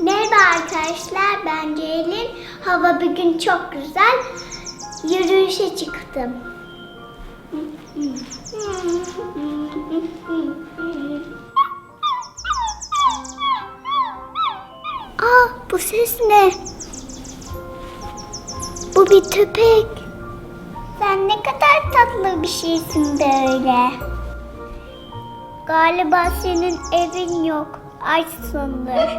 Merhaba arkadaşlar, ben Ceylin. Hava bugün çok güzel. Yürüyüşe çıktım. Aa, bu ses ne? Bu bir köpek. Sen ne kadar tatlı bir şeysin böyle. Galiba senin evin yok. Açsındır.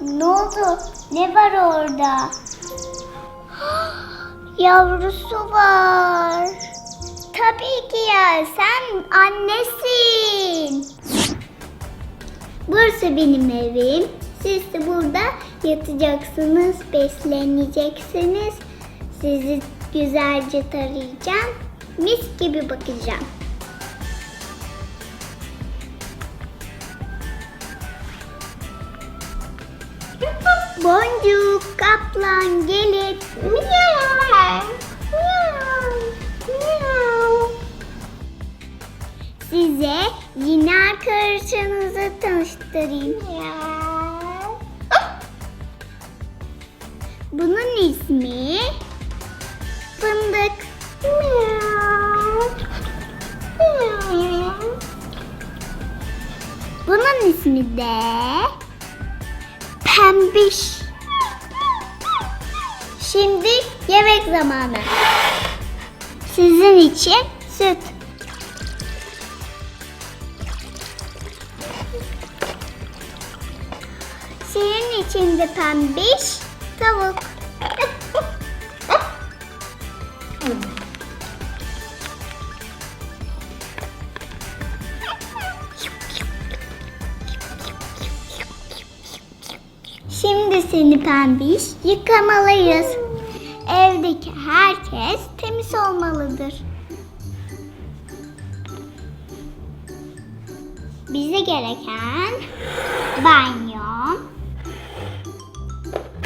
Ne oldu? Ne var orada? Yavrusu var. Tabii ki ya sen annesin. Burası benim evim. Siz de burada yatacaksınız, besleneceksiniz. Sizi güzelce tarayacağım. Mis gibi bakacağım. Boncuk, kaplan, gelip miyav, miyav, miyav. Size yeni arkadaşınızı tanıştırayım. Bunun ismi Fındık. Bunun ismi de Pembiş. Şimdi yemek zamanı. Sizin için süt. Senin için de pembiş tavuk. Seni pembiş yıkamalıyız. Evdeki herkes temiz olmalıdır. Bize gereken banyo,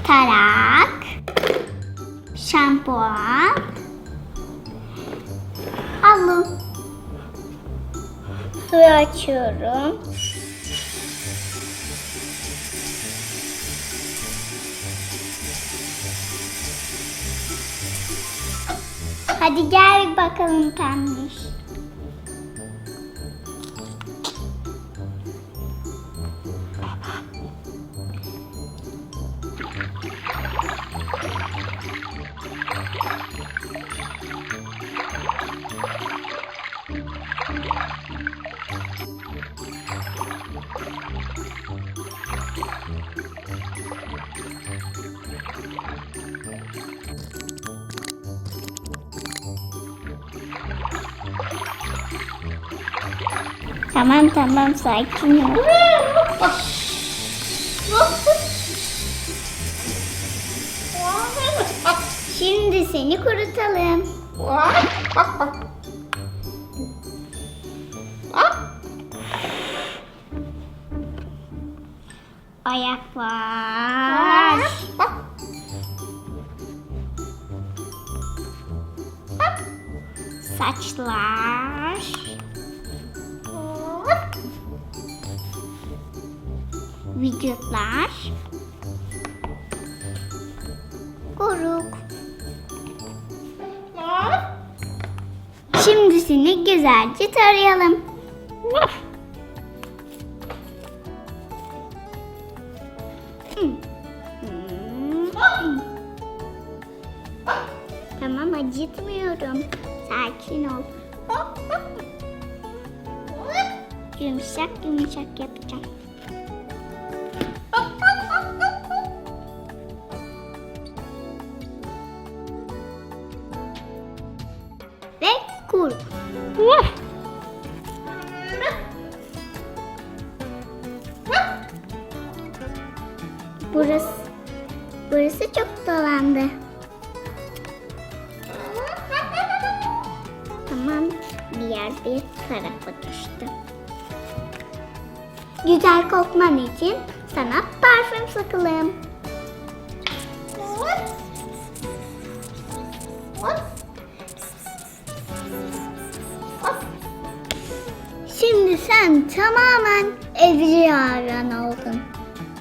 tarak, şampuan, havlu. Suyu açıyorum. Hadi gel bakalım pembiş. Tamam tamam sakin ol. Şimdi seni kurutalım. Ayak var. Saçlar. Vücutlar. Kuruk. Şimdi seni güzelce tarayalım. Tamam acıtmıyorum. Sakin ol. Yumuşak yumuşak yapacağım. Ve kur. Burası burası çok dolandı. Tamam, bir yer bir tarafa düştü. Güzel kokman için sana parfüm sıkalım. Şimdi sen tamamen evcil hayvan oldun.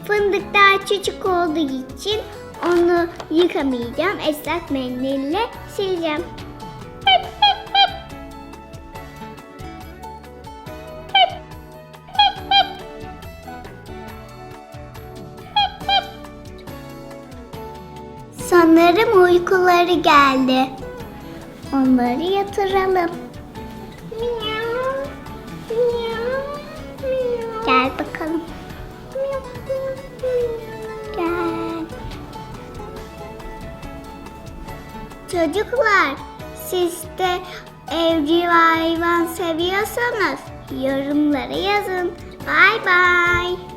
Fındık daha çocuk olduğu için onu yıkamayacağım. Islak mendille sileceğim. Sanırım uykuları geldi. Onları yatıralım. Gel bakalım. Gel. Çocuklar, siz de evcil hayvan seviyorsanız yorumlara yazın. Bay bay.